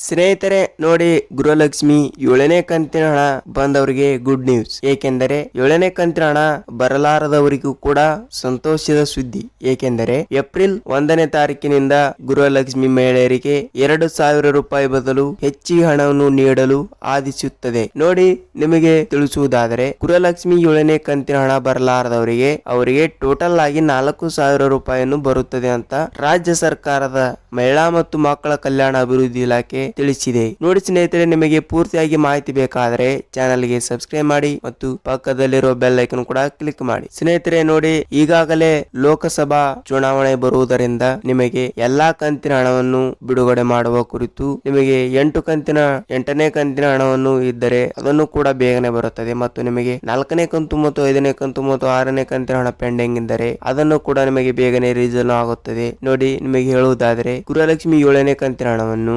ಸ್ನೇಹಿತರೆ, ನೋಡಿ ಗೃಹಲಕ್ಷ್ಮಿ ಏಳನೇ ಕಂತಿನ ಹಣ ಬಂದವರಿಗೆ ಗುಡ್ ನ್ಯೂಸ್ ಏಕೆಂದರೆ, ಏಳನೇ ಕಂತಿನ ಹಣ ಬರಲಾರದವರಿಗೂ ಕೂಡ ಸಂತೋಷದ ಸುದ್ದಿ. ಏಕೆಂದರೆ, ಏಪ್ರಿಲ್ ಒಂದನೇ ತಾರೀಕಿನಿಂದ ಗೃಹಲಕ್ಷ್ಮಿ ಮಹಿಳೆಯರಿಗೆ ಎರಡು ಸಾವಿರ ರೂಪಾಯಿ ಬದಲು ಹೆಚ್ಚಿಗೆ ಹಣವನ್ನು ನೀಡಲು ಆದಿಸುತ್ತದೆ. ನೋಡಿ ನಿಮಗೆ ತಿಳಿಸುವುದಾದರೆ, ಗೃಹಲಕ್ಷ್ಮಿ ಏಳನೇ ಕಂತಿನ ಹಣ ಬರಲಾರದವರಿಗೆ ಅವರಿಗೆ ಟೋಟಲ್ ಆಗಿ ನಾಲ್ಕು ಸಾವಿರ ರೂಪಾಯಿಯನ್ನು ಬರುತ್ತದೆ ಅಂತ ರಾಜ್ಯ ಸರ್ಕಾರದ ಮಹಿಳಾ ಮತ್ತು ಮಕ್ಕಳ ಕಲ್ಯಾಣ ಅಭಿವೃದ್ಧಿ ಇಲಾಖೆ ತಿಳಿಸಿದೆ. ನೋಡಿ ಸ್ನೇಹಿತರೆ, ನಿಮಗೆ ಪೂರ್ತಿಯಾಗಿ ಮಾಹಿತಿ ಬೇಕಾದರೆ ಚಾನಲ್ಗೆ ಸಬ್ಸ್ಕ್ರೈಬ್ ಮಾಡಿ ಮತ್ತು ಪಕ್ಕದಲ್ಲಿರೋ ಬೆಲ್ ಐಕನ್ ಕೂಡ ಕ್ಲಿಕ್ ಮಾಡಿ. ಸ್ನೇಹಿತರೆ, ನೋಡಿ ಈಗಾಗಲೇ ಲೋಕಸಭಾ ಚುನಾವಣೆ ಬರುವುದರಿಂದ ನಿಮಗೆ ಎಲ್ಲಾ ಕಂತಿನ ಹಣವನ್ನು ಬಿಡುಗಡೆ ಮಾಡುವ ಕುರಿತು ನಿಮಗೆ ಎಂಟು ಕಂತಿನ, ಎಂಟನೇ ಕಂತಿನ ಹಣವನ್ನು ಇದ್ದರೆ ಅದನ್ನು ಕೂಡ ಬೇಗನೆ ಬರುತ್ತದೆ ಮತ್ತು ನಿಮಗೆ ನಾಲ್ಕನೇ ಕಂತು ಮತ್ತು ಐದನೇ ಕಂತು ಮತ್ತು ಆರನೇ ಕಂತಿನ ಹಣ ಪೆಂಡಿಂಗ್ ಇದ್ದರೆ ಅದನ್ನು ಕೂಡ ನಿಮಗೆ ಬೇಗನೆ ರೀಸನ್ ಆಗುತ್ತದೆ. ನೋಡಿ, ನಿಮಗೆ ಹೇಳುವುದಾದರೆ ಗೃಹಲಕ್ಷ್ಮಿ ಏಳನೇ ಕಂತಿನ ಹಣವನ್ನು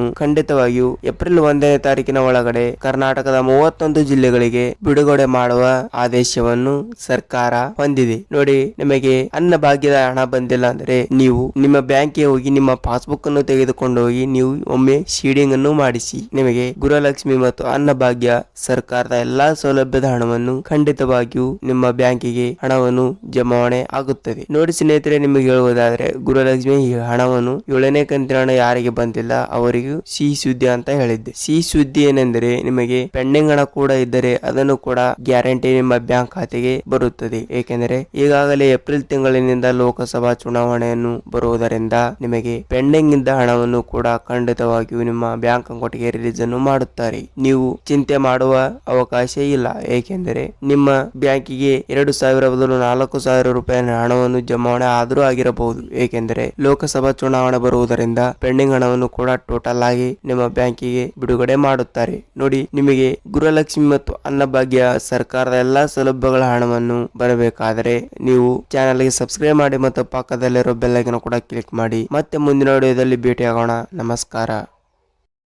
ಖಂಡಿತವಾಗಿಯೂ ಏಪ್ರಿಲ್ ಒಂದನೇ ತಾರೀಕಿನ ಒಳಗಡೆ ಕರ್ನಾಟಕದ ಮೂವತ್ತೊಂದು ಜಿಲ್ಲೆಗಳಿಗೆ ಬಿಡುಗಡೆ ಮಾಡುವ ಆದೇಶವನ್ನು ಸರ್ಕಾರ ಹೊಂದಿದೆ. ನೋಡಿ, ನಿಮಗೆ ಅನ್ನ ಭಾಗ್ಯದ ಹಣ ಬಂದಿಲ್ಲ ಅಂದ್ರೆ ನೀವು ನಿಮ್ಮ ಬ್ಯಾಂಕ್ಗೆ ಹೋಗಿ ನಿಮ್ಮ ಪಾಸ್ಬುಕ್ ಅನ್ನು ತೆಗೆದುಕೊಂಡು ಹೋಗಿ ನೀವು ಒಮ್ಮೆ ಶೀಡಿಂಗ್ ಅನ್ನು ಮಾಡಿಸಿ. ನಿಮಗೆ ಗೃಹಲಕ್ಷ್ಮಿ ಮತ್ತು ಅನ್ನ ಭಾಗ್ಯ ಸರ್ಕಾರದ ಎಲ್ಲಾ ಸೌಲಭ್ಯದ ಹಣವನ್ನು ಖಂಡಿತವಾಗಿಯೂ ನಿಮ್ಮ ಬ್ಯಾಂಕಿಗೆ ಹಣವನ್ನು ಜಮಾವಣೆ ಆಗುತ್ತದೆ. ನೋಡಿ ಸ್ನೇಹಿತರೆ, ನಿಮಗೆ ಹೇಳುವುದಾದ್ರೆ, ಗೃಹಲಕ್ಷ್ಮಿ ಹಣವನ್ನು ಏಳನೇ ಕಂತಿನ ಹಣ ಯಾರಿಗೆ ಬಂದಿಲ್ಲ, ಅವರಿಗೂ ಸಿಹಿ ಸುದ್ದಿ ಅಂತ ಹೇಳಿದ್ದೆ. ಸಿಹಿ ಸುದ್ದಿ ಏನೆಂದರೆ ನಿಮಗೆ ಪೆಂಡಿಂಗ್ ಹಣ ಕೂಡ ಇದ್ದರೆ ಅದನ್ನು ಕೂಡ ಗ್ಯಾರಂಟಿ ನಿಮ್ಮ ಬ್ಯಾಂಕ್ ಖಾತೆಗೆ ಬರುತ್ತದೆ. ಏಕೆಂದರೆ ಈಗಾಗಲೇ ಏಪ್ರಿಲ್ ತಿಂಗಳಿನಿಂದ ಲೋಕಸಭಾ ಚುನಾವಣೆಯನ್ನು ಬರುವುದರಿಂದ ನಿಮಗೆ ಪೆಂಡಿಂಗ್ ಇದ್ದ ಹಣವನ್ನು ಕೂಡ ಖಂಡಿತವಾಗಿಯೂ ನಿಮ್ಮ ಬ್ಯಾಂಕ್ ಅಕೌಂಟ್ಗೆ ರಿಲೀಸ್ ಅನ್ನು ಮಾಡುತ್ತಾರೆ. ನೀವು ಚಿಂತೆ ಮಾಡುವ ಅವಕಾಶ ಇಲ್ಲ. ಏಕೆಂದರೆ ನಿಮ್ಮ ಬ್ಯಾಂಕಿಗೆ ಎರಡು ಸಾವಿರ ಬದಲು ನಾಲ್ಕು ಸಾವಿರ ರೂಪಾಯಿ ಹಣವನ್ನು ಜಮಾವಣೆ ಆದರೂ ಆಗಿರಬಹುದು. ಏಕೆಂದರೆ ಲೋಕಸಭಾ ಚುನಾವಣೆ ಬರುವುದರಿಂದ ಪೆಂಡಿಂಗ್ ಹಣವನ್ನು ಕೂಡ ಟೋಟಲ್ ಆಗಿ ನಿಮ್ಮ ಬ್ಯಾಂಕಿಗೆ ಬಿಡುಗಡೆ ಮಾಡುತ್ತಾರೆ. ನೋಡಿ, ನಿಮಗೆ ಗೃಹಲಕ್ಷ್ಮಿ ಮತ್ತು ಅನ್ನಭಾಗ್ಯ ಸರ್ಕಾರದ ಎಲ್ಲಾ ಸೌಲಭ್ಯಗಳ ಹಣವನ್ನು ಬರಬೇಕಾದರೆ ನೀವು ಚಾನಲ್ಗೆ ಸಬ್ಸ್ಕ್ರೈಬ್ ಮಾಡಿ ಮತ್ತು ಪಕ್ಕದಲ್ಲಿರೋ ಬೆಲ್ಲೈಕನ್ ಕೂಡ ಕ್ಲಿಕ್ ಮಾಡಿ. ಮತ್ತೆ ಮುಂದಿನ ವಿಡಿಯೋದಲ್ಲಿ ಭೇಟಿಯಾಗೋಣ. ನಮಸ್ಕಾರ.